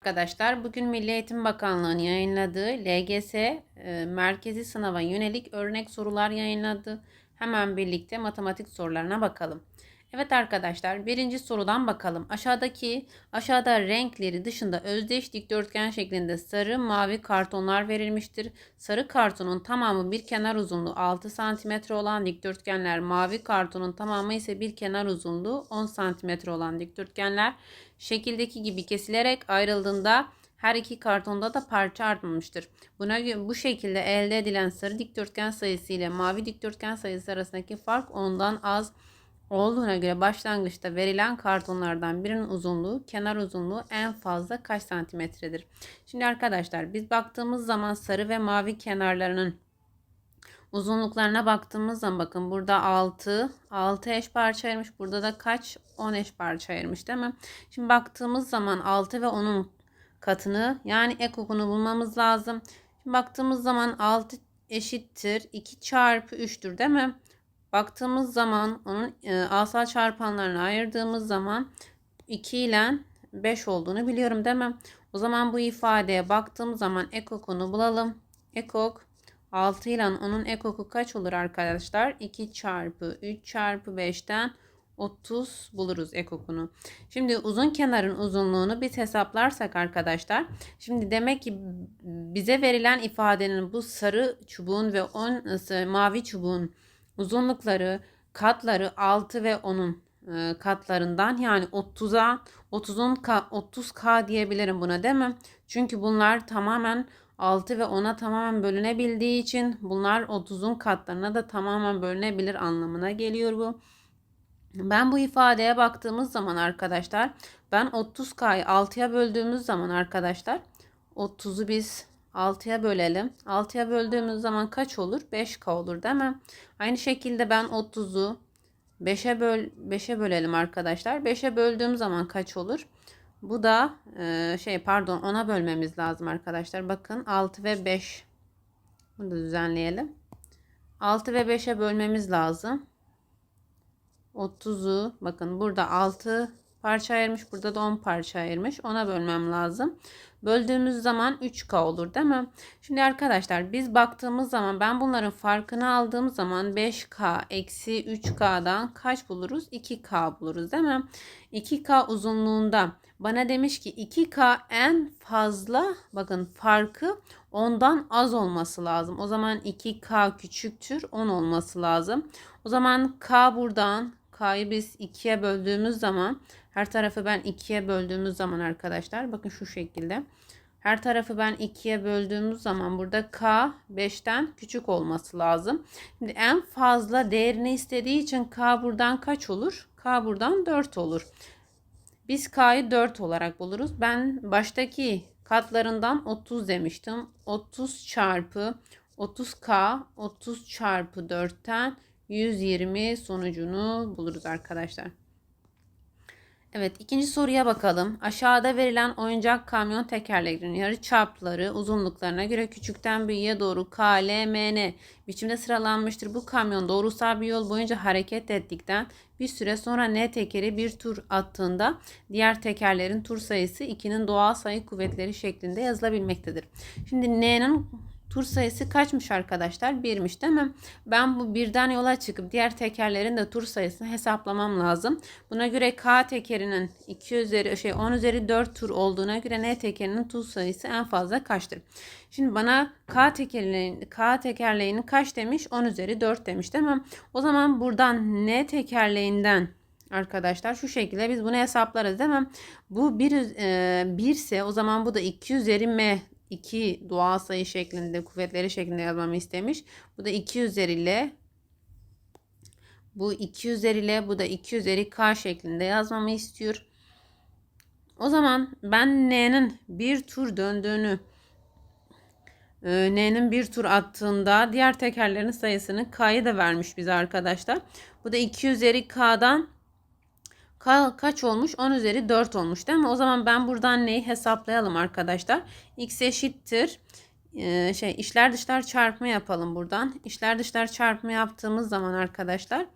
Arkadaşlar bugün Milli Eğitim Bakanlığı'nın yayınladığı LGS e, merkezi sınava yönelik örnek sorular yayınladı. Hemen birlikte matematik sorularına bakalım. Evet arkadaşlar birinci sorudan bakalım. Aşağıdaki aşağıda renkleri dışında özdeş dikdörtgen şeklinde sarı mavi kartonlar verilmiştir. Sarı kartonun tamamı bir kenar uzunluğu 6 cm olan dikdörtgenler mavi kartonun tamamı ise bir kenar uzunluğu 10 cm olan dikdörtgenler şekildeki gibi kesilerek ayrıldığında her iki kartonda da parça artmamıştır. Buna bu şekilde elde edilen sarı dikdörtgen sayısı ile mavi dikdörtgen sayısı arasındaki fark ondan az olduğuna göre başlangıçta verilen kartonlardan birinin uzunluğu, kenar uzunluğu en fazla kaç santimetredir? Şimdi arkadaşlar biz baktığımız zaman sarı ve mavi kenarlarının uzunluklarına baktığımız zaman bakın burada 6 6 eş parça ayırmış. Burada da kaç? 10 eş parça ayırmış değil mi? Şimdi baktığımız zaman 6 ve 10'un katını yani ekokunu bulmamız lazım. Şimdi baktığımız zaman 6 eşittir 2 çarpı 3'tür değil mi? Baktığımız zaman onun e, asal çarpanlarını ayırdığımız zaman 2 ile 5 olduğunu biliyorum mi? O zaman bu ifadeye baktığımız zaman ekokunu bulalım. Ekok 6 ile onun ekoku kaç olur arkadaşlar? 2 çarpı 3 çarpı 5'ten 30 buluruz ekokunu. Şimdi uzun kenarın uzunluğunu biz hesaplarsak arkadaşlar. Şimdi demek ki bize verilen ifadenin bu sarı çubuğun ve 10 mavi çubuğun uzunlukları katları 6 ve 10'un e, katlarından yani 30'a 30'un 30k diyebilirim buna değil mi? Çünkü bunlar tamamen 6 ve 10'a tamamen bölünebildiği için bunlar 30'un katlarına da tamamen bölünebilir anlamına geliyor bu. Ben bu ifadeye baktığımız zaman arkadaşlar ben 30k'yı 6'ya böldüğümüz zaman arkadaşlar 30'u biz 6'ya bölelim. 6'ya böldüğümüz zaman kaç olur? 5k olur değil mi? Aynı şekilde ben 30'u 5'e böl 5'e bölelim arkadaşlar. 5'e böldüğüm zaman kaç olur? Bu da e, şey pardon 10'a bölmemiz lazım arkadaşlar. Bakın 6 ve 5. Bunu da düzenleyelim. 6 ve 5'e bölmemiz lazım. 30'u bakın burada 6 parça ayırmış. Burada da 10 parça ayırmış. Ona bölmem lazım. Böldüğümüz zaman 3K olur değil mi? Şimdi arkadaşlar biz baktığımız zaman ben bunların farkını aldığım zaman 5K eksi 3K'dan kaç buluruz? 2K buluruz değil mi? 2K uzunluğunda bana demiş ki 2K en fazla bakın farkı ondan az olması lazım. O zaman 2K küçüktür 10 olması lazım. O zaman K buradan K'yı biz 2'ye böldüğümüz zaman her tarafı ben 2'ye böldüğümüz zaman arkadaşlar bakın şu şekilde. Her tarafı ben 2'ye böldüğümüz zaman burada K 5'ten küçük olması lazım. Şimdi en fazla değerini istediği için K buradan kaç olur? K buradan 4 olur. Biz K'yı 4 olarak buluruz. Ben baştaki katlarından 30 demiştim. 30 çarpı 30K 30 çarpı 4'ten 120 sonucunu buluruz arkadaşlar. Evet ikinci soruya bakalım. Aşağıda verilen oyuncak kamyon tekerleklerinin yarı çapları uzunluklarına göre küçükten büyüğe doğru K, L, M, N biçimde sıralanmıştır. Bu kamyon doğrusal bir yol boyunca hareket ettikten bir süre sonra N tekeri bir tur attığında diğer tekerlerin tur sayısı 2'nin doğal sayı kuvvetleri şeklinde yazılabilmektedir. Şimdi N'nin tur sayısı kaçmış arkadaşlar? Birmiş değil mi? Ben bu birden yola çıkıp diğer tekerlerin de tur sayısını hesaplamam lazım. Buna göre K tekerinin 2 üzeri şey 10 üzeri 4 tur olduğuna göre N tekerinin tur sayısı en fazla kaçtır? Şimdi bana K tekerleğinin K tekerleğinin kaç demiş? 10 üzeri 4 demiş değil mi? O zaman buradan N tekerleğinden arkadaşlar şu şekilde biz bunu hesaplarız değil mi? Bu bir, e, birse o zaman bu da 2 üzeri m 2 doğal sayı şeklinde kuvvetleri şeklinde yazmamı istemiş. Bu da 2 üzeriyle bu 2 üzeriyle bu da 2 üzeri k şeklinde yazmamı istiyor. O zaman ben n'nin bir tur döndüğünü e, n'nin bir tur attığında diğer tekerlerin sayısını k'yı da vermiş bize arkadaşlar. Bu da 2 üzeri k'dan Ka kaç olmuş? 10 üzeri 4 olmuş değil mi? O zaman ben buradan neyi hesaplayalım arkadaşlar? X eşittir. Ee, şey işler dışlar çarpımı yapalım buradan. İşler dışlar çarpımı yaptığımız zaman arkadaşlar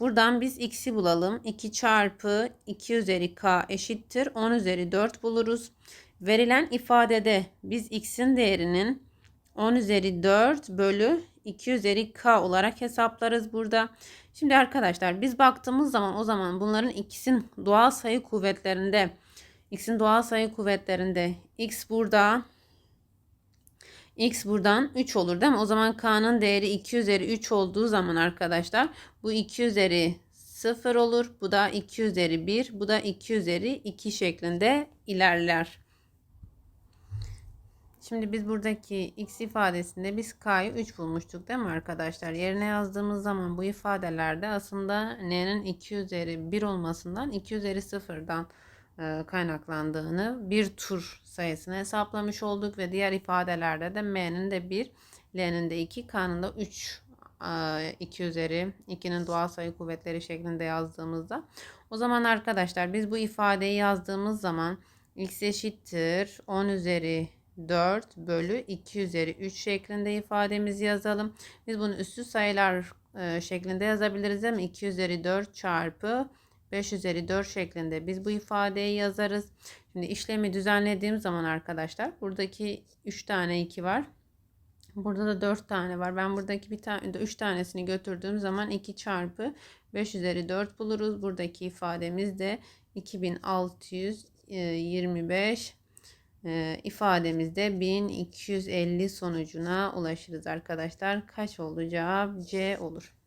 Buradan biz x'i bulalım. 2 çarpı 2 üzeri k eşittir. 10 üzeri 4 buluruz. Verilen ifadede biz x'in değerinin 10 üzeri 4 bölü 2 üzeri k olarak hesaplarız burada. Şimdi arkadaşlar biz baktığımız zaman o zaman bunların ikisinin doğal sayı kuvvetlerinde x'in doğal sayı kuvvetlerinde x burada x buradan 3 olur değil mi? O zaman k'nın değeri 2 üzeri 3 olduğu zaman arkadaşlar bu 2 üzeri 0 olur. Bu da 2 üzeri 1. Bu da 2 üzeri 2 şeklinde ilerler. Şimdi biz buradaki x ifadesinde biz k'yı 3 bulmuştuk değil mi arkadaşlar? Yerine yazdığımız zaman bu ifadelerde aslında n'nin 2 üzeri 1 olmasından 2 üzeri 0'dan e, kaynaklandığını bir tur sayısını hesaplamış olduk ve diğer ifadelerde de m'nin de 1, l'nin de 2, k'nın da 3 2 üzeri 2'nin doğal sayı kuvvetleri şeklinde yazdığımızda o zaman arkadaşlar biz bu ifadeyi yazdığımız zaman x eşittir 10 üzeri 4 bölü 2 üzeri 3 şeklinde ifademizi yazalım. Biz bunu üstü sayılar e, şeklinde yazabiliriz mi? 2 üzeri 4 çarpı 5 üzeri 4 şeklinde biz bu ifadeyi yazarız. Şimdi işlemi düzenlediğim zaman arkadaşlar buradaki 3 tane 2 var. Burada da 4 tane var. Ben buradaki bir tane 3 tanesini götürdüğüm zaman 2 çarpı 5 üzeri 4 buluruz. Buradaki ifademiz de 2625 e, ifademizde 1250 sonucuna ulaşırız arkadaşlar. Kaç oldu cevap? C olur.